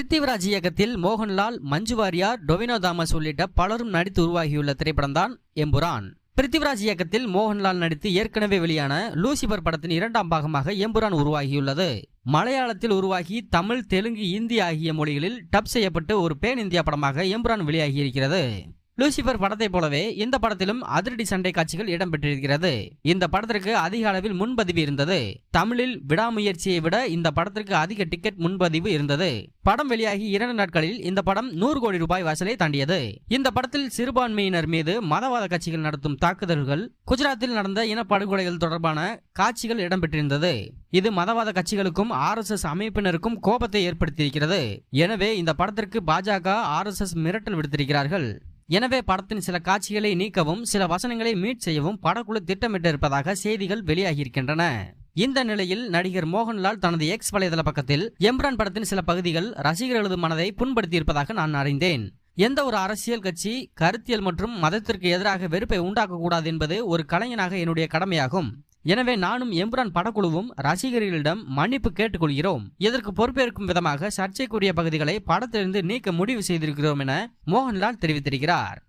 பிருத்திவிராஜ் இயக்கத்தில் மோகன்லால் மஞ்சு வாரியார் டொவினோ தாமஸ் உள்ளிட்ட பலரும் நடித்து உருவாகியுள்ள திரைப்படம்தான் எம்புரான். பிருத்திவிராஜ் இயக்கத்தில் மோகன்லால் நடித்து ஏற்கனவே வெளியான லூசிபர் படத்தின் இரண்டாம் பாகமாக எம்புரான் உருவாகியுள்ளது. மலையாளத்தில் உருவாகி தமிழ் தெலுங்கு இந்தி ஆகிய மொழிகளில் டப் செய்யப்பட்டு ஒரு பேன் இந்தியா படமாக எம்புரான் வெளியாகியிருக்கிறது. லூசிபர் படத்தை போலவே இந்த படத்திலும் அதிரடி சண்டை காட்சிகள் இடம்பெற்றிருக்கிறது. இந்த படத்திற்கு அதிக அளவில் முன்பதிவு இருந்தது. தமிழில் விடாமுயற்சியை விட இந்த படத்திற்கு அதிக டிக்கெட் முன்பதிவு இருந்தது. படம் வெளியாகி இரண்டு நாட்களில் இந்த படம் நூறு கோடி ரூபாய் வாசலை தாண்டியது. இந்த படத்தில் சிறுபான்மையினர் மீது மதவாத கட்சிகள் நடத்தும் தாக்குதல்கள் குஜராத்தில் நடந்த இனப்படுகொலைகள் தொடர்பான காட்சிகள் இடம்பெற்றிருந்தது. இது மதவாத கட்சிகளுக்கும் ஆர் எஸ் எஸ் அமைப்பினருக்கும் கோபத்தை ஏற்படுத்தியிருக்கிறது. எனவே இந்த படத்திற்கு பாஜக ஆர் எஸ் எஸ் மிரட்டல் விடுத்திருக்கிறார்கள். எனவே படத்தின் சில காட்சிகளை நீக்கவும் சில வசனங்களை மீட் செய்யவும் படக்குழு திட்டமிட்டிருப்பதாக செய்திகள் வெளியாகியிருக்கின்றன. இந்த நிலையில் நடிகர் மோகன்லால் தனது எக்ஸ் வலைதள பக்கத்தில் எம்ரான் படத்தின் சில பகுதிகள் ரசிகர்களது மனதை புண்படுத்தியிருப்பதாக நான் அறிந்தேன். எந்த ஒரு அரசியல் கட்சி கருத்தியல் மற்றும் மதத்திற்கு எதிராக வெறுப்பை உண்டாக்கக்கூடாது என்பது ஒரு கலைஞனாக என்னுடைய கடமையாகும். எனவே நானும் எம்புரான் படக்குழுவும் ரசிகர்களிடம் மன்னிப்பு கேட்டுக்கொள்கிறோம். இதற்கு பொறுப்பேற்கும் விதமாக சர்ச்சைக்குரிய பகுதிகளை படத்திலிருந்து நீக்க முடிவு செய்திருக்கிறோம் என மோகன்லால் தெரிவித்திருக்கிறார்.